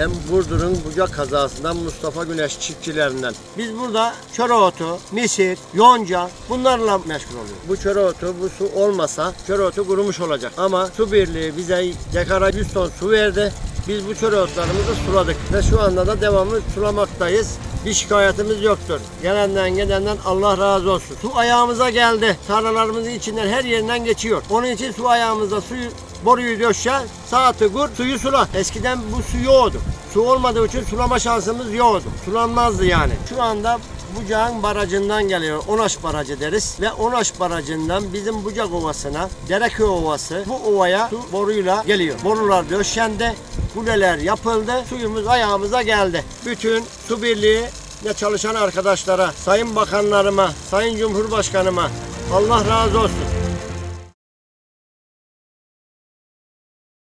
Ben Burdur'un bucak kazasından Mustafa Güneş çiftçilerinden. Biz burada çöre otu, misir, yonca bunlarla meşgul oluyoruz. Bu çöre otu, bu su olmasa çöre otu kurumuş olacak. Ama su birliği bize dekara 100 ton su verdi. Biz bu çöre otlarımızı suladık ve şu anda da devamlı sulamaktayız. Bir şikayetimiz yoktur. Gelenden gidenden Allah razı olsun. Su ayağımıza geldi. Tarlalarımızın içinden her yerinden geçiyor. Onun için su ayağımızda suyu boruyu döşe, saati kur, suyu sula. Eskiden bu su yoktu. Su olmadığı için sulama şansımız yoktu. Sulanmazdı yani. Şu anda Bucağın barajından geliyor. Onaş barajı deriz. Ve Onaş barajından bizim Bucak Ovası'na, Dereköy Ovası bu ovaya su boruyla geliyor. Borular döşendi. Kuleler yapıldı. Suyumuz ayağımıza geldi. Bütün su birliği ve çalışan arkadaşlara, sayın bakanlarıma, sayın cumhurbaşkanıma Allah razı olsun.